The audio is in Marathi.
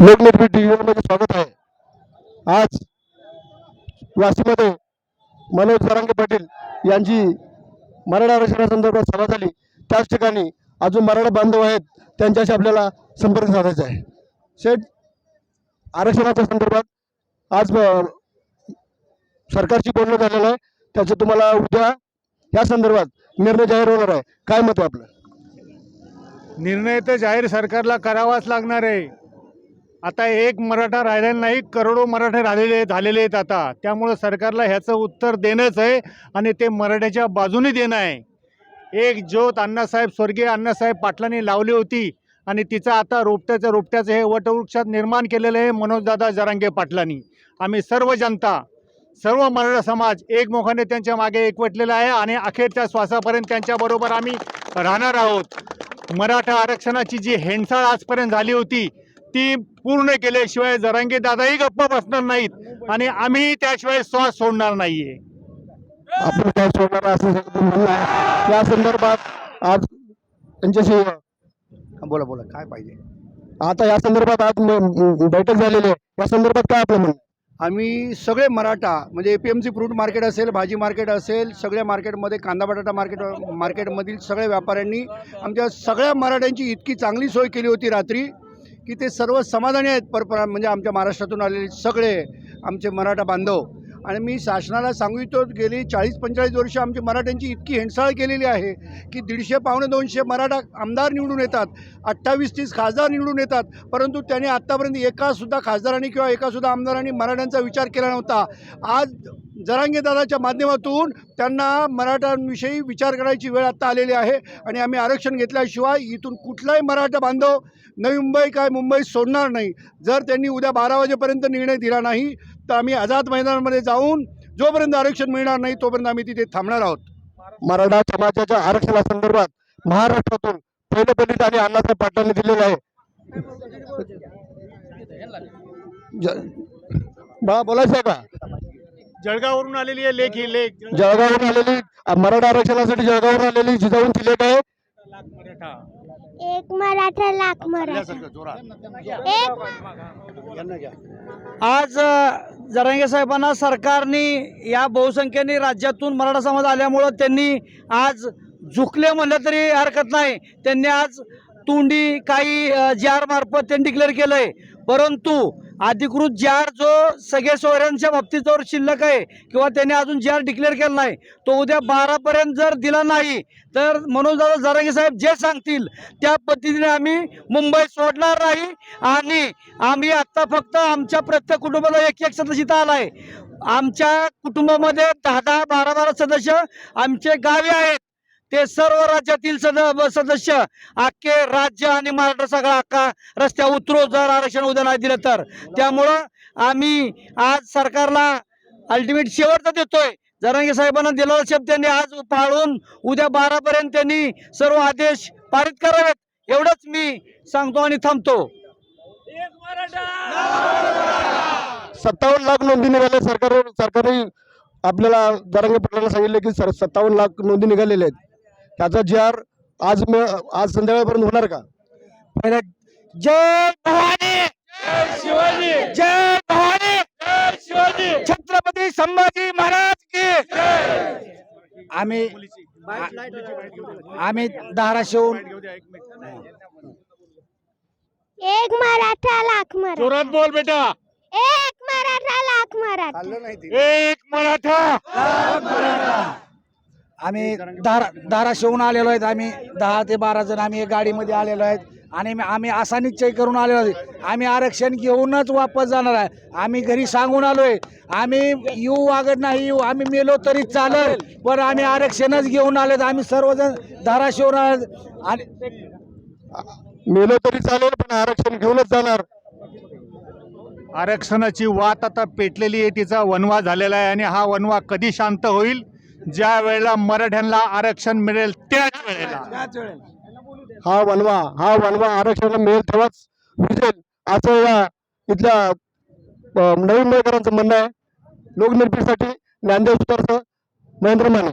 लोकनिर्मित मध्ये स्वागत आहे. आज वाशीमध्ये मनोज जरांगे पाटील यांची मराठा आरक्षणासंदर्भात सभा झाली. त्याच ठिकाणी अजून मराठा बांधव आहेत त्यांच्याशी आपल्याला संपर्क साधायचा आहे. शेठ आरक्षणाच्या संदर्भात आज सरकारची सरकारशी बोलणं झालेलं आहे. त्याचं तुम्हाला उद्या या संदर्भात निर्णय जाहीर होणार आहे. काय मत आहे आपलं? निर्णय तर जाहीर सरकारला करावाच लागणार आहे. आता एक मराठा राहिलेला नाही करोडो मराठे राहिलेले झालेले आहेत आता. त्यामुळं सरकारला ह्याचं उत्तर देणंच आहे आणि ते मराठ्याच्या बाजूने देणं आहे. एक ज्योत अण्णासाहेब स्वर्गीय अण्णासाहेब पाटलांनी लावली होती आणि तिचं आता रोपट्याचं रोपट्याचं हे वटवृक्षात निर्माण केलेलं आहे मनोजदादा जरांगे पाटलांनी. आम्ही सर्व जनता सर्व मराठा समाज एकमुखाने त्यांच्या मागे एकवटलेला आहे आणि अखेरच्या श्वासापर्यंत त्यांच्याबरोबर आम्ही राहणार आहोत. मराठा आरक्षणाची जी हेणसाळ आजपर्यंत झाली होती ती पूर्ण केल्याशिवाय जरांगे दादाही गप्प बसणार नाहीत आणि आम्ही त्याशिवाय श्वास सोडणार नाहीये. आपण काय सोडणार असं या संदर्भात आज त्यांच्याशी बोला बोला काय पाहिजे? आता या संदर्भात आज बैठक झालेली आहे. या संदर्भात काय आपलं म्हणणं? आम्ही सगळे मराठा म्हणजे A P M C fruit market असेल भाजी मार्केट असेल सगळ्या मार्केटमध्ये कांदा बटाटा मार्केट मार्केटमधील सगळ्या व्यापाऱ्यांनी आमच्या सगळ्या मराठ्यांची इतकी चांगली सोय केली होती रात्री. की ते सर्व समाधानी आहेत. परपरा म्हणजे आमच्या महाराष्ट्रातून आलेले सगळे आमचे मराठा बांधव. आणि मी शासनाला सांगू इच्छितो गेली चाळीस पंचेचाळीस वर्ष आमची मराठ्यांची इतकी हेंडसाळ केलेली आहे की दीडशे पावणे दोनशे मराठा आमदार निवडून येतात. अठ्ठावीस तीस खासदार निवडून येतात. परंतु त्यांनी आत्तापर्यंत एकासुद्धा खासदारांनी किंवा एकासुद्धा आमदारांनी मराठ्यांचा विचार केला नव्हता. आज जरांगे दादाच्या माध्यमातून त्यांना मराठ्यांविषयी विचार करायची वेळ आत्ता आलेली आहे आणि आम्ही आरक्षण घेतल्याशिवाय इथून कुठलाही मराठा बांधव नवी मुंबई काय मुंबई सोडणार नाही. जर त्यांनी उद्या बारा वाजेपर्यंत निर्णय दिला नाही तर आम्ही आझाद मैदानामध्ये जाऊन जोपर्यंत आरक्षण मिळणार नाही तोपर्यंत आम्ही तिथे थांबणार आहोत. मराठा समाजाच्या आरक्षणासंदर्भात महाराष्ट्रातून पहिलं बलित आणि अण्णासाहेब पाटलांनी दिलेलं आहे. ज- बा बोलायचं आहे का? जळगाववरून आलेली आहे लेख ही लेख जळगाववरून आलेली मराठा आरक्षणासाठी जळगाववरून आलेली जिजाऊंची लेख आहे एक मराठा लाख मराठा. एक आज जरांगे साहेबांना सरकारने या बहुसंख्येने राज्यातून मराठा समाज आल्यामुळं त्यांनी आज झुकले म्हणलं तरी हरकत नाही. त्यांनी आज तोंडी काही जार मार्फत त्यांनी डिक्लेअर केलंय. परंतु अधिकृत जार जो सगळे सोयऱ्यांच्या बाबतीत जर शिल्लक आहे किंवा त्यांनी अजून जार डिक्लेअर केला नाही तो उद्या बारापर्यंत जर दिला नाही तर मनोजदादा जरांगे साहेब जे सांगतील त्या पद्धतीने आम्ही मुंबई सोडणार नाही आणि आम्ही आत्ता फक्त आमच्या प्रत्येक कुटुंबाला एक एक सदस्य इथं आहे आमच्या कुटुंबामध्ये दहा दहा बारा बारा सदस्य आमचे गावी आहेत. ते सर्व राज्यातील सद सदस्य अख्खे राज्य आणि महाराष्ट्र सगळा अख्खा रस्त्या उतरू जर आरक्षण उद्या नाही दिलं तर. त्यामुळं आम्ही आज सरकारला अल्टिमेट शेवटचा देतोय. जरांगे साहेबांना दिलेला शब्द त्यांनी आज पाळून उद्या बारापर्यंत त्यांनी सर्व आदेश पारित करावेत. एवढंच मी सांगतो आणि थांबतो. सत्तावन्न लाख नोंदी निघाल्या सरकार सरकारने आपल्याला जरांगे पाटलांना सांगितलं की सर सत्तावन्न लाख नोंदी निघालेल्या आहेत. त्याचा जी आर आज आज संध्याकाळपर्यंत होणार का? पहिला जय भवानी! जय शिवाजी जय भवानी! जय शिवाजी छत्रपती संभाजी महाराज की आम्ही आम्ही धाराशिवून एक मराठा लाख मराठा. जोरात बोल बेटा. एक मराठा लाख मराठा. एक मराठा. आम्ही धारा धाराशिवून आलेलो आहेत. आम्ही दहा ते बारा जण आम्ही एक गाडीमध्ये आलेलो आहेत. आणि मी- आम्ही असा निश्चय करून आलेलो आहे. आम्ही आरक्षण घेऊनच वापस जाणार आहे. आम्ही घरी सांगून आलोय. आम्ही येऊ वागत नाही येऊ. आम्ही मेलो तरी चालेल पण आम्ही आरक्षणच घेऊन आलेत. आम्ही सर्वजण धाराशिवून आले आणि मेलो तरी चालेल पण आरक्षण घेऊनच जाणार. आरक्षणाची वात आता पेटलेली आहे. तिचा वनवा झालेला आहे आणि हा वनवा कधी शांत होईल? ज्या वेळेला मराठ्यांना आरक्षण मिळेल त्याच वेळेला. हा वनवा हा वनवा आरक्षणाला मिळेल तेव्हाच विजेल असं या इथल्या नवीन मेकरांचं म्हणणं आहे. लोकनिर्मितीसाठी ज्ञानदेव सुतारचं महेंद्र माने.